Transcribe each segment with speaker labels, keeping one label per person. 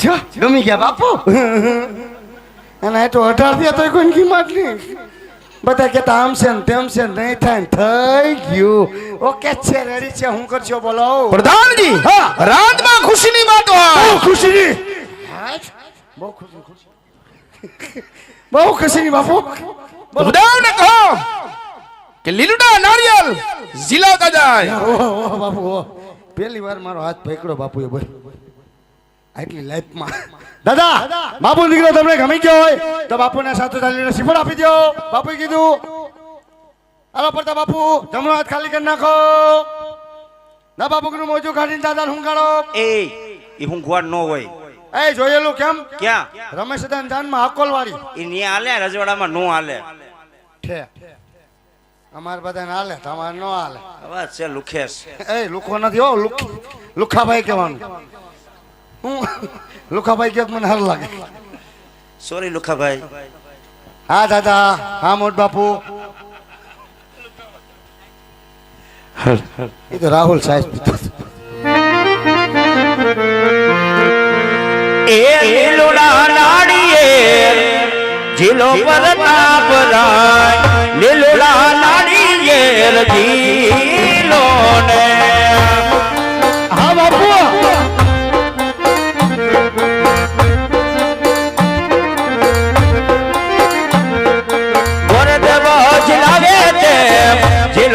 Speaker 1: જો ગમી ગયા બાપુ? અને આ તો અઢાર થયા તોય કોઈ કિંમત નહીં બધા કહેતા આમ છે ને તેમ છે ને નહીં થાય ને થઈ ગયું. ઓકે છે રેડી છે હું કરશો બોલો.
Speaker 2: પ્રધાનજી
Speaker 1: હા.
Speaker 2: રાતમાં ખુશીની વાતો
Speaker 1: બહુ
Speaker 2: હોય.
Speaker 1: ખુશીની બહુ ખુશી ખુશી. બહુ ખુશીની બાપુ.
Speaker 2: બધાને કહો કે લીલુડા નારિયેલ ઝીલાવતા જાય
Speaker 1: ઓહો ઓહો બાપુ ઓહો. પહેલી વાર મારો હાથ પકડ્યો બાપુએ બોલ આટલી લાઈફમાં દાદા બાપુ દીકરો તમને ગમી ગયો હોય તો બાપુને સાથે ચાલીને શ્રીફળ આપી દો બાપુએ કીધું હાલો પડતા બાપુ જમણો હાથ ખાલી કરી નાખો. ના બાપુ કનું મોજું કાઢીને દાદા હું કાઢો
Speaker 3: એ એ હું ઊંઘવાડ ન હોય.
Speaker 1: એ જોયેલું કેમ?
Speaker 3: ક્યાં?
Speaker 1: રમેશ દાન દાનમાં અકોલ વાળી
Speaker 3: ઈ ન્યા હાલે રજવાડામાં નો હાલે.
Speaker 1: છે અમારે બધાને હાલે તમારે ન હાલે.
Speaker 3: હવે છે લુખેશ.
Speaker 1: એ લુખો નથી હો લુખ લુખાભાઈ કહેવાનું. હું લુખાભાઈ કહે તો મને હાર લાગે
Speaker 3: સોરી લુખાભાઈ
Speaker 1: હા દાદા હા મોટ બાપુ એ તો રાહુલ સાહેબ પીતો હતો.
Speaker 3: એ લીલુડા નાળિયેર જીલો પર તાપ રાય લીલુડા નાળિયેર જીલો ને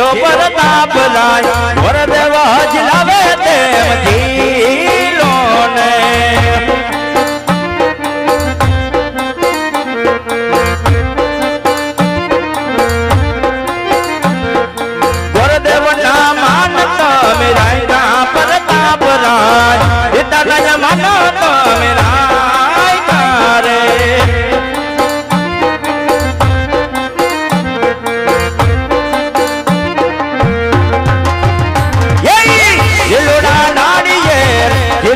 Speaker 3: જીલો પર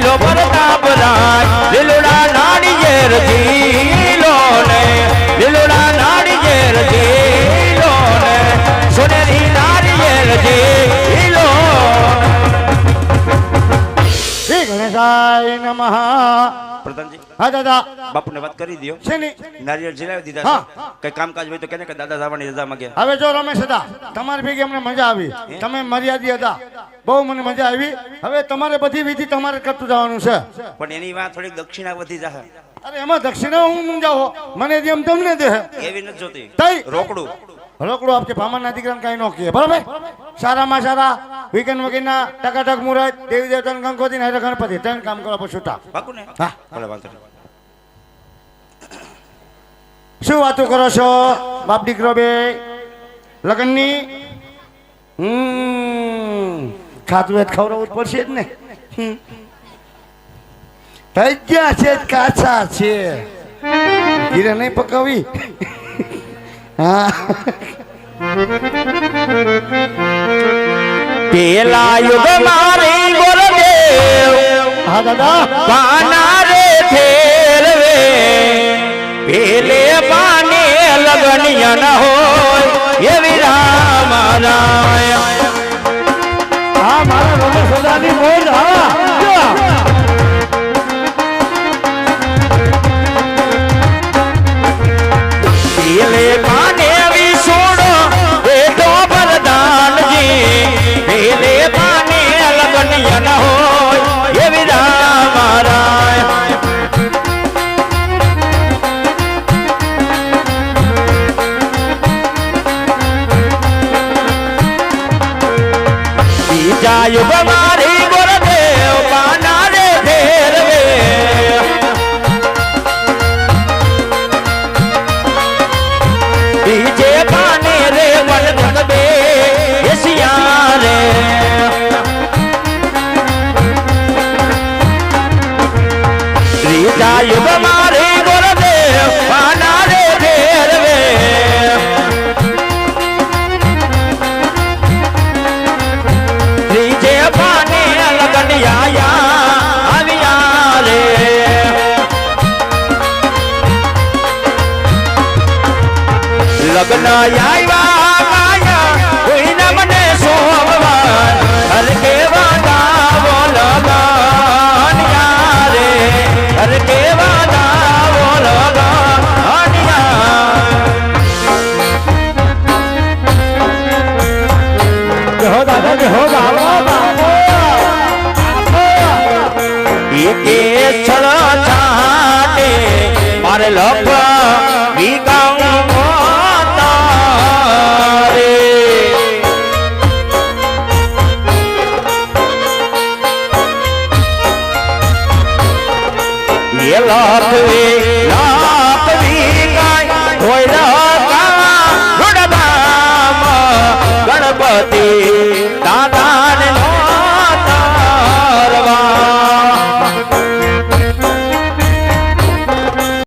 Speaker 3: જીલો પ્રતાપ રાય લીલુડા નાળિયેર જીલો ને લીલુડા નાળિયેર જીલો ને સોનેરી નાળિયેર જીલો
Speaker 1: શ્રી ગણેશાય નમઃ.
Speaker 3: પ્રધાનજી
Speaker 1: હા દાદા.
Speaker 3: બાપુને વાત કરી દો
Speaker 1: છે ને
Speaker 3: નારિયેળ જીલાવી દીધા. કઈ કામકાજ હોય તો કેને કે દાદા જવાની રજા માંગે
Speaker 1: હવે જો રમેશ હતા તમારી ભેગી અમને મજા આવી. તમે મર્યાદી હતા. બહુ મને મજા આવી. હવે તમારે બધી વિધિ તમારે કરતું જવાનું છે.
Speaker 3: પણ એની વાત થોડી દક્ષિણા વધી જશે
Speaker 1: અરે એમાં દક્ષિણા હું જાઓ મને જેમ તમને દે
Speaker 3: એવી નથી જોતી.
Speaker 1: તઈ.
Speaker 3: રોકડું.
Speaker 1: રોકડો આપકે ભામાના દીકરાને કાંઈ ન કહે બરાબર? સારામાં સારા વીકેન્ડ વગેરેના ટકાટક મુહૂર્ત દેવી દેવતા ગંગોતી ને ગણપતિ. ત્રણ કામ કરો પછી છૂટા હા.
Speaker 3: ભલે વાંધો
Speaker 1: શું વાતો કરો છો બાપ દીકરો બે? લગ્નની? હમ. વેત ખવડાવવું પડશે જ ને. થઈ ગયા છે કાચા છે. ધીરે નહીં પકાવી? હા.
Speaker 3: પેલા યુગ મારી ગુરુદેવ
Speaker 1: હા દાદા.
Speaker 3: પાના રે ફેરવે. પેલે પાને લગનિયા ન હોય એવી રામ બીજા યુગ મારી ગુરદેવ પાના રે ફેરવે બીજે લગ્ન આવ્યા માયા કોઈને મને સોમવાર હર કેવા ગાવો લગન યારે હર કેવા ગાવો લગન યાર છાટે મારે લપ વિકા એ લાખવે કાય